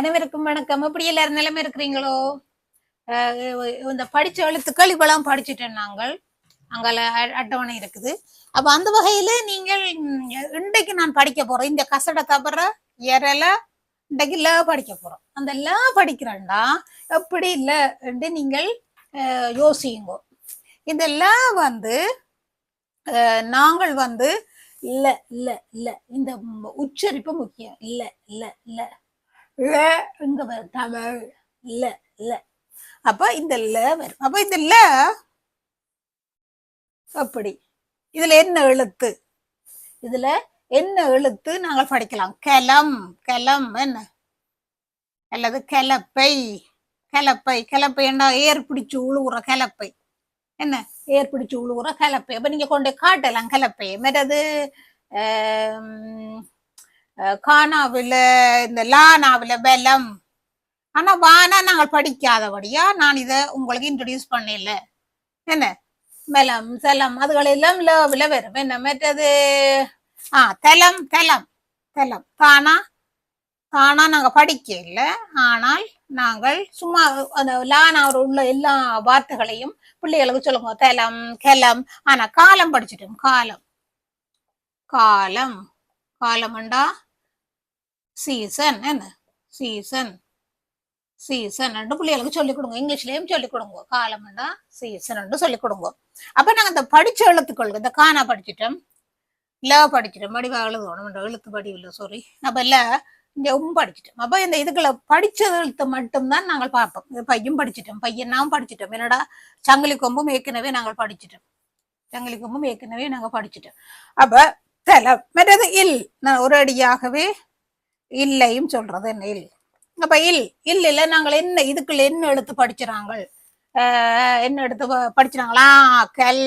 அனைவருக்கும் வணக்கம். எப்படி எல்லாரும் நிலைமை இருக்கிறீங்களோ? அஹ் இந்த படிச்ச எழுத்துக்கள் இவ்வளவு படிச்சுட்டோம் நாங்கள். அங்கால அட்டவணை இருக்குது. அப்ப அந்த வகையில நீங்கள் இன்றைக்கு நான் படிக்க போறேன். இந்த கசட தவிர எரல இன்றைக்கு ல படிக்க போறோம். அந்த ல படிக்கிறேன்டா. எப்படி இல்ல என்று நீங்கள் அஹ், யோசியுங்க. இந்த ல வந்து நாங்கள் வந்து இல்ல இல்ல இல்ல இந்த உச்சரிப்பு முக்கியம். இல்ல இல்ல இல்ல ல இங்க வரும் தமிழ். ல ல. அப்ப இந்த ல வரும். அப்ப இந்த ல அப்படி. இதுல என்ன எழுத்து? இதுல என்ன எழுத்து நாங்கள் படிக்கலாம். கலம் கலம் என்ன? அல்லது கலப்பை. கலப்பை கலப்பை என்ன? ஏர் பிடிச்சு உழுவுற கலப்பை. என்ன? ஏர் பிடிச்சு உழுவுற கலப்பை. அப்ப நீங்க கொண்டு காட்டலாம் கலப்பையை மற்றது கானாவில இந்த லானாவில பெலம் ஆனா வானா நாங்கள் படிக்காதபடியா நான் இத உங்களுக்கு இன்ட்ரடியூஸ் பண்ணல என்ன? மெலம் செலம் அதுகளெல்லாம் லவ்ல வரும் என்ன மற்றது? ஆ தலம் தலம் தலம். தானா தானா நாங்க படிக்க இல்லை ஆனால் நாங்கள் சும்மா அந்த லானாவில் உள்ள எல்லா வார்த்தைகளையும் பிள்ளைகளுக்கு சொல்லுங்க தலம் கெலம். ஆனா காலம் படிச்சிட்டோம். காலம். காலம். காலம்ண்டா? சீசன் என்ன? சீசன் சீசன் ரெண்டு பிள்ளைகளுக்கு சொல்லிக் கொடுங்க. இங்கிலீஷ்லயும் சொல்லிக் கொடுங்க. காலம்னா சீசன் சொல்லிக் கொடுங்க. அப்ப நாங்க இந்த படிச்ச எழுத்துக்கள் இந்த காணா படிச்சிட்டோம். ல படிச்சிட்டோம். வடிவா எழுதணும் எழுத்து வடிவில் சாரி அப்ப இல்ல இந்த உம் படிச்சிட்டோம். அப்ப இந்த இதுகளை படிச்ச எழுத்து மட்டும்தான் நாங்கள் பார்ப்போம். இது பையன் படிச்சிட்டோம். பையன் நாம் படிச்சிட்டோம். என்னடா? சங்கிலி கொம்பும் ஏற்கனவே நாங்கள் படிச்சிட்டோம். சங்கிலி கொம்பும் ஏற்கனவே நாங்கள் படிச்சிட்டோம். அப்ப தலை மற்றது இல். நான் ஒரு அடியாகவே இல்லையும் சொல்றது என்ன இல் அப்ப இல் இல்ல இல்ல நாங்கள் என்ன இதுக்குள்ள என்ன எழுத்து படிச்சுறாங்க ஆஹ் என்ன எடுத்து படிச்சுறாங்களா? கல்.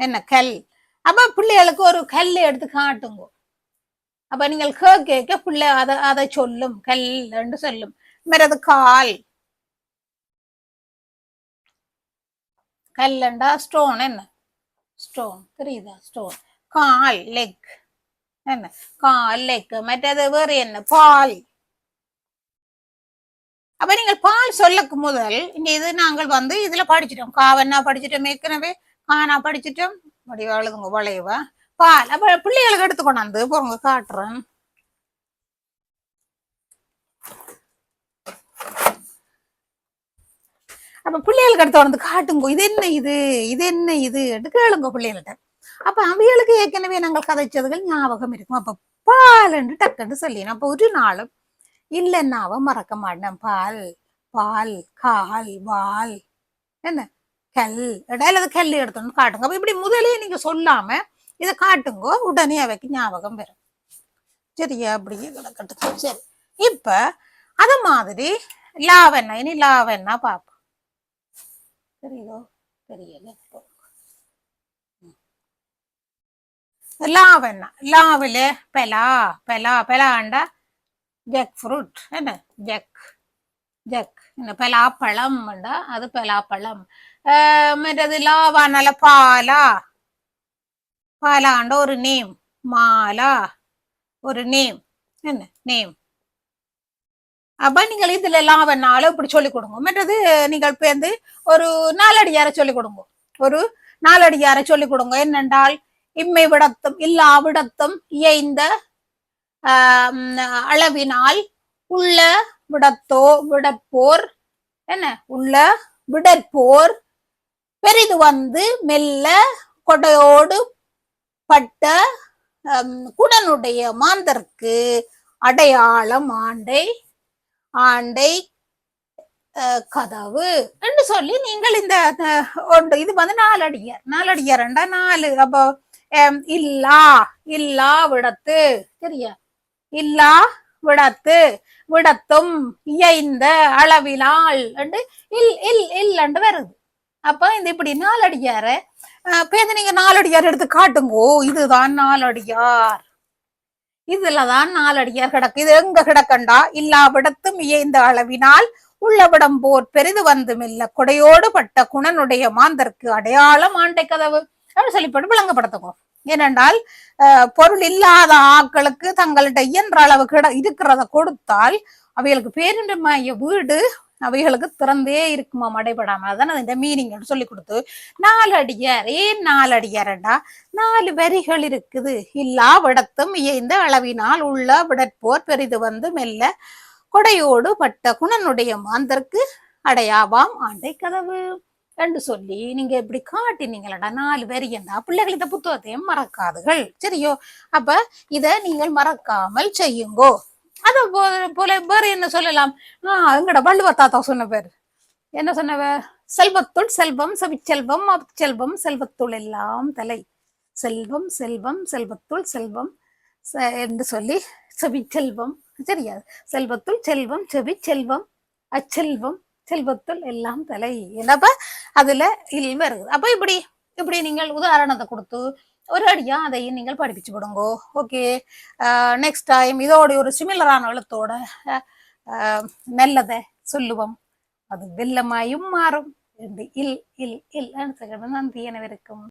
என்ன கல். அப்ப பிள்ளைகளுக்கு ஒரு கல் எடுத்து காட்டுங்க. அப்ப நீங்கள் கே கேட்க பிள்ளை அதை அதை சொல்லும். கல் என்று சொல்லும். மேறது கால். கல்லண்டா ஸ்டோன் என்ன? ஸ்டோன் தெரியுதா? ஸ்டோன் கால் லெக் என்ன காலைக்கு மற்றது வேறு என்ன பால் அப்ப நீங்கள் பால் சொல்லக்கு முதல் இந்த இது நாங்கள் வந்து இதுல படிச்சிட்டோம் காவன்னா படிச்சிட்டோம் ஏற்கனவே கானா படிச்சிட்டோம் வடிவா எழுதுங்க வளைவா பால் அப்ப பிள்ளைகளுக்கு எடுத்து கொண்டாந்து போங்க காட்டுறேன் அப்ப பிள்ளைகளுக்கு எடுத்து வந்து காட்டுங்க இது என்ன இது இது என்ன இது கேளுங்க பிள்ளைகள்கிட்ட அப்ப அவைகளுக்கு ஏற்கனவே நாங்கள் கதைச்சதுகள் ஞாபகம் இருக்கும். அப்ப பால் என்று டக்குன்னு சொல்லினோம். அப்ப ஒரு நாளும் இல்லைன்னாவ மறக்க மாட்டேன். பால் பால் கால் வால் என்ன? கல் இடையில அது கல் எடுத்தோம்னு காட்டுங்க. அப்ப இப்படி முதலே நீங்க சொல்லாம இதை காட்டுங்க உடனே அவைக்கு ஞாபகம் வரும். சரியா? அப்படியே கிடக்கட்டும். சரி. இப்ப அத மாதிரி லாவண்ணா இனி லாவண்ணா பாப்போம். தெரியுதோ? தெரியல இப்போ. ம். லாவண்ணா லாவில பெலா பெலா பெலாண்டா ஜெக் ஃப்ரூட் என்ன ஜெக் ஜெக் என்ன பலாப்பழம் உண்டா அது பலாப்பழம் ஆஹ் மற்றது லாவானால பாலா பாலாண்ட ஒரு நேம் மாலா ஒரு நேம் என்ன நேம் அப்ப நீங்கள் இதுல லாவனால இப்படி சொல்லி கொடுங்க மற்றது நீங்கள் பேர்ந்து ஒரு நாலடி யாரை சொல்லிக் கொடுங்க ஒரு நாலடி யாரை சொல்லிக் கொடுங்க என்னென்றால் இம்மை விடத்தும் இயைந்த ஆஹ் அளவினால் உள்ள விடத்தோ விடற்போர் என்ன? உள்ள விடற்போர் பெரிது வந்து மெல்ல கொடையோடு பட்ட ஆம், குணனுடைய மாந்தருக்கு அடையாளம் ஆண்டை ஆண்டை கதவு என்று சொல்லி நீங்கள் இந்த ஒன்று இது வந்து நாலடியார் நாலடியார் ரெண்டா நாலு அப்போ இல்லா இல்லா விடத்து. சரியா இல்லா விடத்து. விடத்தும் இயைந்த அளவினால் என்று இல் இல் இல் என்று வருது. அப்ப இந்த இப்படி நாலடியார பேருந்து நீங்க நாலடியார் எடுத்து காட்டுங்கோ. இதுதான் நாலடியார். இதுலதான் நாலடியார் கிடக்கு. இது எங்க கிடக்கண்டா? இல்லா விடத்தும் இயைந்த அளவினால் உள்ளவிடம் போர் பெரிது வந்துமில்ல கொடையோடு பட்ட குணனுடைய மாந்தருக்கு அடையாளம் ஆண்டை கதவு. அப்படின்னு சொல்லிப்பட்டு விளங்கப்படுத்துவோம் ஏனென்றால் பொருள் இல்லாத ஆட்களுக்கு தங்கள்கிட்ட இயன்ற அளவு கிட இருக்கிறத கொடுத்தால் அவைகளுக்கு பேரின்மைய வீடு அவைகளுக்கு திறந்தே இருக்குமா அடைபடாம அதான் இந்த மீனிங் சொல்லி கொடுத்து நாலு அடியார் ஏன் நாலு அடியாரண்டா நாலு வரிகள் இருக்குது. இல்லா விடத்தும் இயைந்த அளவினால் உள்ள விடற்போர் பெரிது வந்து மெல்ல கொடையோடு பட்ட குணனுடைய மாந்தருக்கு அடையாவாம் ஆண்டை கதவு. என்று சொல்லி நீங்க இப்படி காட்டினீங்களடா நாலு பேர் என்ன? பிள்ளைகள் இந்த புத்தகத்தையும் மறக்காதுகள். சரியோ? அப்ப இத நீங்கள் மறக்காமல் செய்யுங்கோ. அது போல வேற என்ன சொல்லலாம்? ஆஹ் எங்கட வள்ளுவ தாத்தா சொன்ன பேர். என்ன சொன்னவ? செல்வத்துள் செல்வம் செவிச்செல்வம் செல்வம் செல்வத்துள் எல்லாம் தலை. செல்வம் செல்வம் செல்வத்துள் செல்வம் என்று சொல்லி செவிச்செல்வம். சரியா? செல்வத்துள் செல்வம் செவி செல்வம் அச்செல்வம் செல்வத்துள் எல்லாம் தலை. அப்ப அதுல இல்ம இருக்குது. அப்ப இப்படி இப்படி நீங்கள் உதாரணத்தை கொடுத்து ஒரு அடியா அதையும் நீங்கள் படிப்பிச்சு விடுங்கோ. ஓகே நெக்ஸ்ட் டைம் இதோட ஒரு சிமிலரான எழுத்தோட அஹ், நல்லதை சொல்லுவோம். அது வெள்ளமாயும் மாறும். என்று இல் இல் இல். நன்றி அனைவருக்கும்